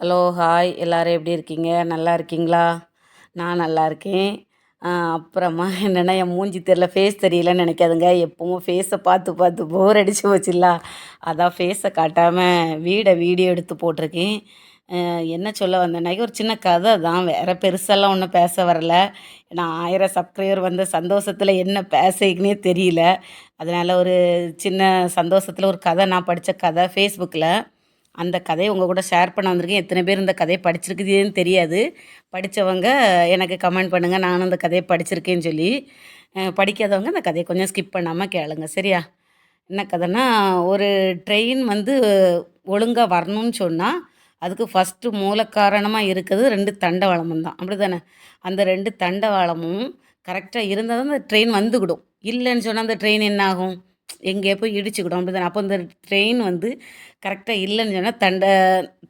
Hello hi. எல்லோரும் எப்படி இருக்கீங்க? நல்லா இருக்கீங்களா? நான் நல்லா இருக்கேன். அப்புறமா என்னென்னா என் மூஞ்சி தெரில ஃபேஸ் தெரியலன்னு நினைக்காதுங்க. எப்பவும் ஃபேஸை பார்த்து பார்த்து போர் அடித்து போச்சுல்ல அதான் ஃபேஸை காட்டாமல் வீடை வீடியோ எடுத்து போட்டிருக்கேன். என்ன சொல்ல வந்தேன்னாக்கி ஒரு சின்ன கதை தான். வேறு பெருசெல்லாம் ஒன்றும் பேச வரல. நான் ஆயிரம் சப்ஸ்கிரைபர் வந்த சந்தோஷத்தில் என்ன பேசிக்கினே தெரியல. அதனால் ஒரு சின்ன சந்தோஷத்தில் ஒரு கதை நான் படித்த கதை ஃபேஸ்புக்கில் அந்த கதையை உங்கள் கூட ஷேர் பண்ண வந்திருக்கேன். எத்தனை பேர் இந்த கதையை படிச்சிருக்குதுன்னு தெரியாது. படித்தவங்க எனக்கு கமெண்ட் பண்ணுங்கள் நானும் அந்த கதையை படிச்சிருக்கேன்னு சொல்லி படிக்காதவங்க அந்த கதையை கொஞ்சம் ஸ்கிப் பண்ணாமல் கேளுங்க. சரியா? என்ன கதைன்னா ஒரு ட்ரெயின் வந்து ஒழுங்காக வரணும்னு சொன்னால் அதுக்கு ஃபஸ்ட்டு மூல காரணமாக இருக்குது ரெண்டு தண்டவாளமும் தான். அப்படி தானே அந்த ரெண்டு தண்டவாளமும் கரெக்டாக இருந்தால் தான் அந்த ட்ரெயின் வந்துக்கிடும் இல்லைன்னு சொன்னால் அந்த ட்ரெயின் என்ன ஆகும்? எங்கேயோ போய் இடிச்சுக்கிடும் அப்படி தானே அப்போ இந்த ட்ரெயின் வந்து கரெக்டாக இல்லைன்னு சொன்னால் தண்ட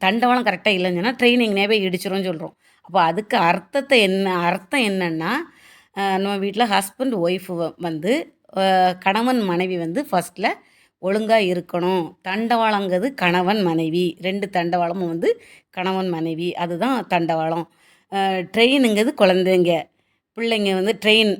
தண்டவாளம் கரெக்டாக இல்லைன்னு சொன்னால் ட்ரெயின் எங்கேயே போய் இடிச்சிரும்னு சொல்கிறோம் அப்போ அதுக்கு அர்த்தத்தை என்ன அர்த்தம் என்னென்னா நம்ம வீட்டில் ஹஸ்பண்ட் ஒய்ஃபு வந்து கணவன் மனைவி வந்து ஃபஸ்ட்டில் ஒழுங்காக இருக்கணும். தண்டவாளங்கிறது கணவன் மனைவி. ரெண்டு தண்டவாளமும் வந்து கணவன் மனைவி. அதுதான் தண்டவாளம். ட்ரெயினுங்கிறது குழந்தைங்க. பிள்ளைங்க வந்து ட்ரெயின்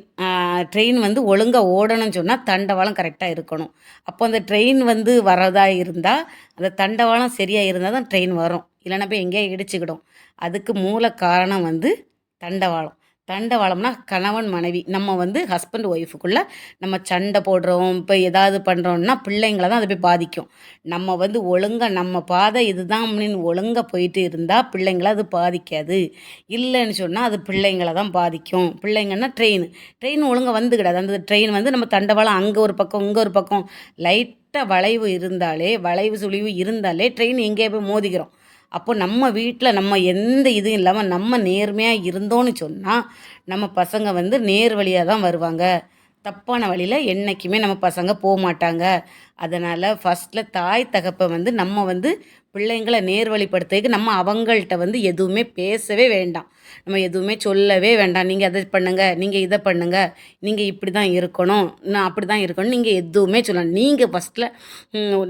ட்ரெயின் வந்து ஒழுங்காக ஓடணும்னு சொன்னால் தண்டவாளம் கரெக்டாக இருக்கணும். அப்போ அந்த ட்ரெயின் வந்து வரதா இருந்தால் அந்த தண்டவாளம் சரியாக இருந்தால் தான் ட்ரெயின் வரும். இல்லைன்னா போய் எங்கேயா இடிச்சுக்கிடும். அதுக்கு மூல காரணம் வந்து தண்டவாளம். தண்டவாளம்னா கணவன் மனைவி. நம்ம வந்து ஹஸ்பண்ட் ஒய்ஃபுக்குள்ளே நம்ம சண்டை போடுறோம் இப்போ ஏதாவது பண்ணுறோம்னா பிள்ளைங்களை தான் அது போய் பாதிக்கும். நம்ம வந்து ஒழுங்காக நம்ம பாதை இதுதான் அப்படின்னு ஒழுங்காக போயிட்டு இருந்தால் பிள்ளைங்கள அது பாதிக்காது. இல்லைன்னு சொன்னால் அது பிள்ளைங்கள தான் பாதிக்கும். பிள்ளைங்கன்னா ட்ரெயின் ட்ரெயின் ஒழுங்காக வந்துக்கிடாது. அந்த ட்ரெயின் வந்து நம்ம தண்டவாளம் அங்கே ஒரு பக்கம் இங்கே ஒரு பக்கம். லைட்டாக வளைவு இருந்தாலே வளைவு சுழிவு இருந்தாலே ட்ரெயின் எங்கேயே போய் மோதிக்கிறோம். அப்போ நம்ம வீட்டில் நம்ம எந்த இதுவும் இல்லாமல் நம்ம நேர்மையாக இருந்தோன்னு சொன்னால் நம்ம பசங்க வந்து நேர் வழியாக தான் வருவாங்க. தப்பான வழியில் என்றைக்குமே நம்ம பசங்க போக மாட்டாங்க அதனால் ஃபஸ்ட்டில் தாய் தகப்பை வந்து நம்ம வந்து பிள்ளைங்களை நேர்வழிப்படுத்துறதுக்கு நம்ம அவங்கள்ட்ட வந்து எதுவுமே பேசவே வேண்டாம். நம்ம எதுவுமே சொல்லவே வேண்டாம். நீங்கள் அதை பண்ணுங்கள் நீங்கள் இதை பண்ணுங்கள் நீங்கள் இப்படி தான் இருக்கணும் நான் அப்படி தான் இருக்கணும் நீங்கள் எதுவுமே சொல்லணும் நீங்கள் ஃபஸ்ட்டில்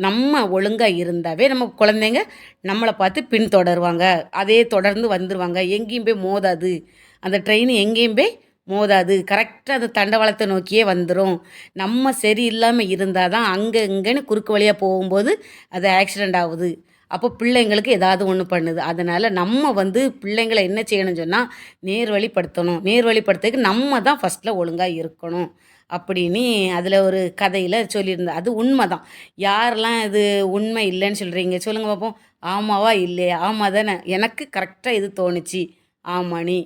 நம்ம ஒழுங்காக இருந்தாவே நம்ம குழந்தைங்க நம்மளை பார்த்து பின்தொடருவாங்க. அதே தொடர்ந்து வந்துடுவாங்க எங்கேயும் போய் மோதாது. அந்த ட்ரெயின் எங்கேயும் போய் மோதாது கரெக்டாக அந்த தண்டவாளத்தை நோக்கியே வந்துடும் நம்ம சரியில்லாமல் இருந்தால் தான் அங்கே இங்கேன்னு குறுக்கு வழியாக போகும்போது அது ஆக்சிடெண்ட் ஆகுது. அப்போ பிள்ளைங்களுக்கு ஏதாவது ஒன்று பண்ணுது. அதனால் நம்ம வந்து பிள்ளைங்களை என்ன செய்யணும்னு சொன்னால் நேர்வழிப்படுத்தணும். நேர்வழிப்படுத்துறதுக்கு நம்ம தான் ஃபஸ்ட்டில் ஒழுங்காக இருக்கணும் அப்படின்னு அதில் ஒரு கதையில் சொல்லியிருந்தேன் அது உண்மை தான் யாரெல்லாம் இது உண்மை இல்லைன்னு சொல்கிறீங்க சொல்லுங்கள் பார்ப்போம் ஆமாவா? இல்லையா? ஆமாம் தானே எனக்கு கரெக்டாக இது தோணுச்சு. ஆமாணி.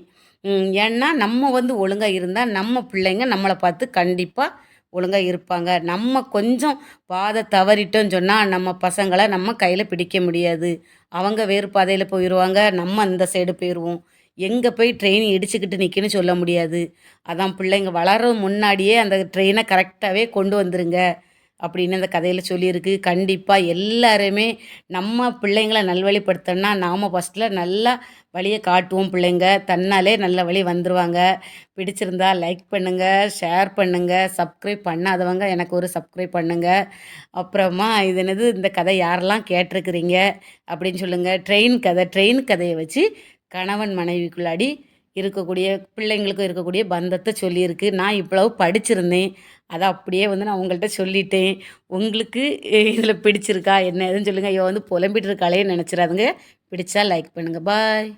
ஏன்னா நம்ம வந்து ஒழுங்காக இருந்தால் நம்ம பிள்ளைங்க நம்மளை பார்த்து கண்டிப்பாக ஒழுங்காக இருப்பாங்க. நம்ம கொஞ்சம் பாதை தவறிட்டோன்னு சொன்னால் நம்ம பசங்களை நம்ம கையில் பிடிக்க முடியாது. அவங்க வேறு பாதையில் போயிடுவாங்க நம்ம அந்த சைடு போயிடுவோம் எங்கே போய் ட்ரெயின் இடிச்சுக்கிட்டு நிற்கணும்னு சொல்ல முடியாது. அதான் பிள்ளைங்க வளர முன்னாடியே அந்த ட்ரெயினை கரெக்டாகவே கொண்டு வந்துருங்க. அப்படின்னு அந்த கதையில் சொல்லியிருக்கு. கண்டிப்பாக எல்லாருமே நம்ம பிள்ளைங்களை நல்வழிப்படுத்தோன்னா நாம் ஃபஸ்ட்டில் நல்லா வழியை காட்டுவோம் பிள்ளைங்க. தன்னாலே நல்ல வழி வந்துடுவாங்க பிடிச்சிருந்தா லைக் பண்ணுங்கள் ஷேர் பண்ணுங்கள் சப்ஸ்கிரைப் பண்ணாதவங்க எனக்கு ஒரு சப்ஸ்கிரைப் பண்ணுங்கள் அப்புறமா இது என்னது இந்த கதை யாரெல்லாம் கேட்டிருக்கிறீங்க அப்படின்னு சொல்லுங்கள் ட்ரெயின் கதை ட்ரெயின் கதையை வச்சு கணவன் மனைவிக்குள்ளாடி இருக்கக்கூடிய பிள்ளைங்களுக்கும் இருக்கக்கூடிய பந்தத்தை சொல்லியிருக்கு. நான் இவ்வளவு படிச்சிருந்தேன். அதை அப்படியே வந்து நான் உங்கள்கிட்ட சொல்லிட்டேன். உங்களுக்கு இதில் பிடிச்சிருக்கா? என்ன எதுன்னு சொல்லுங்கள் ஐயோ வந்து புலம்பிட்டு இருக்காளே நினச்சிடாதுங்க. பிடிச்சா லைக் பண்ணுங்கள் பாய்